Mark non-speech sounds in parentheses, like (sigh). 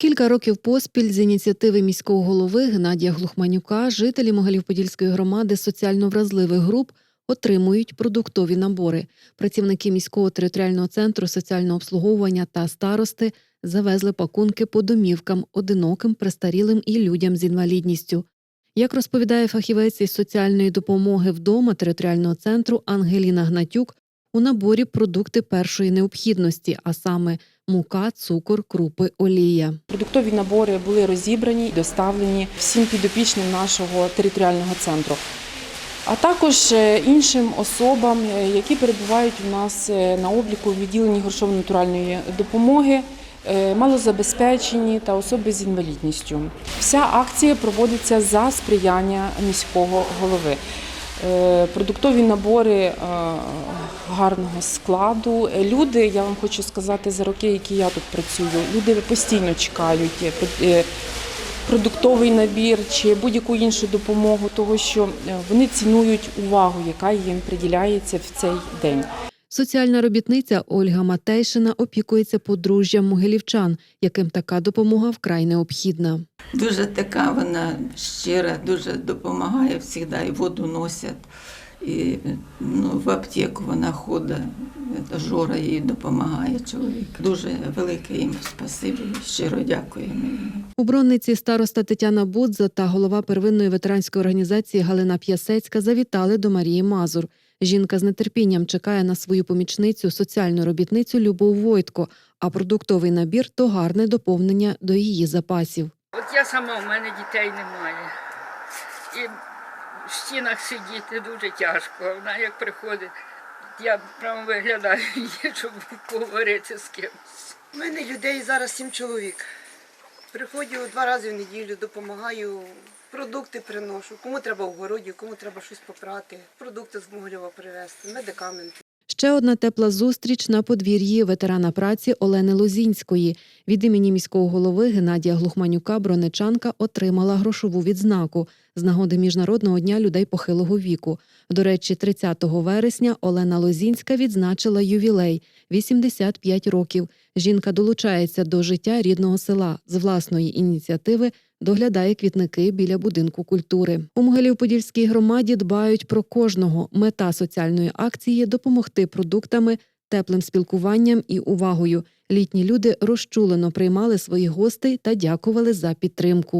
Кілька років поспіль з ініціативи міського голови Геннадія Глухманюка жителі Могилів-Подільської громади соціально вразливих груп отримують продуктові набори. Працівники міського територіального центру соціального обслуговування та старости завезли пакунки по домівкам одиноким, престарілим і людям з інвалідністю. Як розповідає фахівець із соціальної допомоги вдома територіального центру Ангеліна Гнатюк, у наборі продукти першої необхідності, а саме мука, цукор, крупи, олія. Продуктові набори були розібрані і доставлені всім підопічним нашого територіального центру, а також е, іншим особам, е, які перебувають у нас е, на обліку в відділенні грошово-натуральної допомоги. Малозабезпечені та особи з інвалідністю. Вся акція проводиться за сприяння міського голови. Продуктові набори гарного складу. Люди, я вам хочу сказати, за роки, які я тут працюю, люди постійно чекають е, е, продуктовий набір чи будь-яку іншу допомогу, того що е, вони цінують увагу, яка їм приділяється в цей день. Соціальна робітниця Ольга Матейшина опікується подружжям могилівчан, яким така допомога вкрай необхідна. Дуже така вона щира, дуже допомагає завжди, і воду носять. І ну, в аптеку вона ходить, Жора їй допомагає чоловік. Дуже велике їм спасибі, щиро дякуємо. У Бронниці староста Тетяна Будза та голова первинної ветеранської організації Галина П'ясецька завітали до Марії Мазур. Жінка з нетерпінням чекає на свою помічницю, соціальну робітницю Любов Войтко, а продуктовий набір то гарне доповнення до її запасів. От я сама, в мене дітей немає. І в стінах сидіти дуже тяжко. Вона як приходить, я прямо виглядаю (laughs) щоб поговорити з кимось. У мене людей зараз сім чоловік. Приходжу два рази в неділю, допомагаю, продукти приношу. Кому треба в городі, кому треба щось попрати, продукти з Могилєва привезти, медикаменти. Ще одна тепла зустріч на подвір'ї ветерана праці Олени Лозінської. Від імені міського голови Геннадія Глухманюка бронечанка отримала грошову відзнаку з нагоди Міжнародного дня людей похилого віку. До речі, 30 вересня Олена Лозінська відзначила ювілей 85 років. Жінка долучається до життя рідного села з власної ініціативи. Доглядає квітники біля будинку культури. У Могилів-Подільській громаді дбають про кожного. Мета соціальної акції допомогти продуктами, теплим спілкуванням і увагою. Літні люди розчулено приймали своїх гостей та дякували за підтримку.